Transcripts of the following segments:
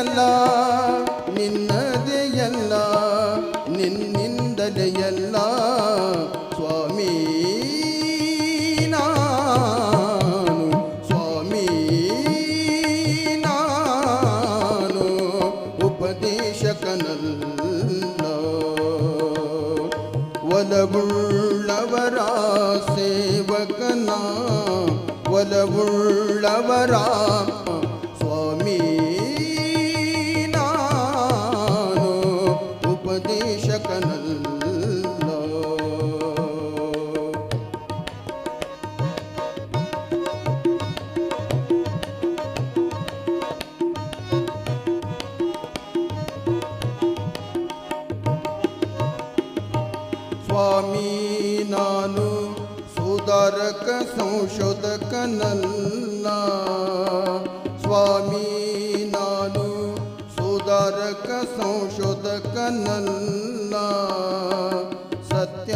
ಎಲ್ಲ ನಿನ್ನದೇ ಎಲ್ಲ ನಿನ್ನಿಂದಲೇ ಎಲ್ಲ ಸ್ವಾಮಿ ನಾನು ಸ್ವಾಮಿ ನಾನು ಉಪದೇಶಕನಲ್ಲ. ಒಲಗುಳ್ಳವರ ಸೇವಕನ ಒಲಗುಳ್ಳವರ स्वामी नानु सुधारक संशोधक नन्ना। स्वामी नानु नानसं शोध कनन्न सत्य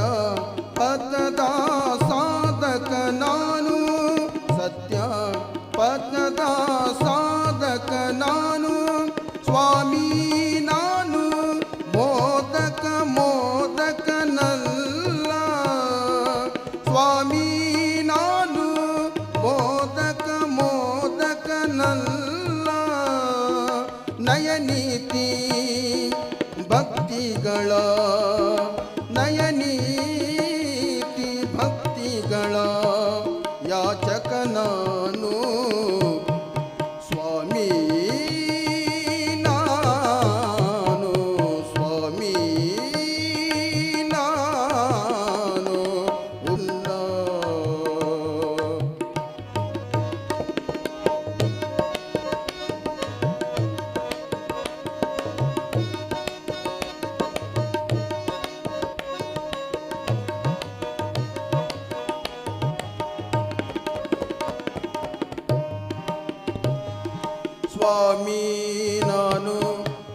साधक नानु। सत्य पतदा साधक नानु। स्वामी ಭಕ್ತಿಗಳ ನಯನೀತಿ ಭಕ್ತಿಗಳ ಯಾಚಕ ಸ್ವಾಮಿ ನಾನು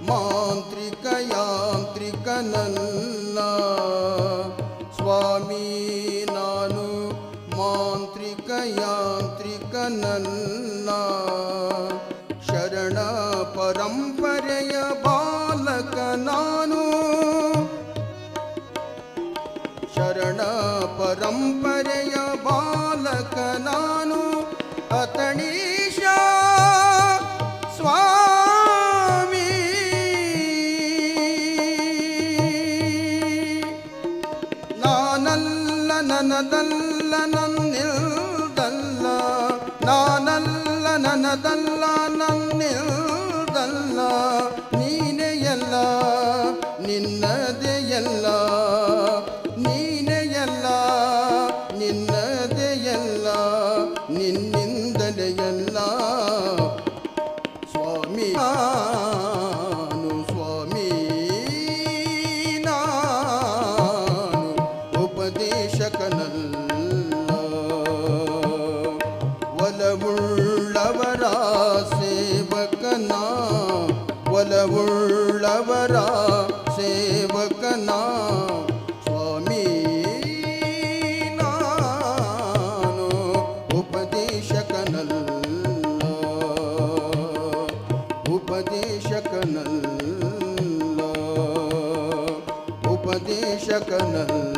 ಮಾಂತ್ರಿಕ ಯಾಂತ್ರಿಕನಲ್ಲ ಸ್ವಾಮಿ ನಾನು ಮಾಂತ್ರಿಕ ಯಾಂತ್ರಿಕನಲ್ಲ ಶರಣ ಪರಂಪರೆಯ ಬಾಲಕ ನಾನು ಶರಣ ಪರಂಪರೆಯ ಬಾಲಕ ನಾನಲ್ಲ ನನದಲ್ಲ ನನ್ನಿಲ್ದಲ್ಲ ನಾನಲ್ಲ ನನದಲ್ಲ ನನ್ನಿಲ್ದಲ್ಲ. ನೀನೇ ಎಲ್ಲ ನಿನ್ನದೇ ಎಲ್ಲ ನೀನೇ ಎಲ್ಲ ನಿನ್ನದೇ ಎಲ್ಲ ನಿನ್ನಿಂದಲೇ शकन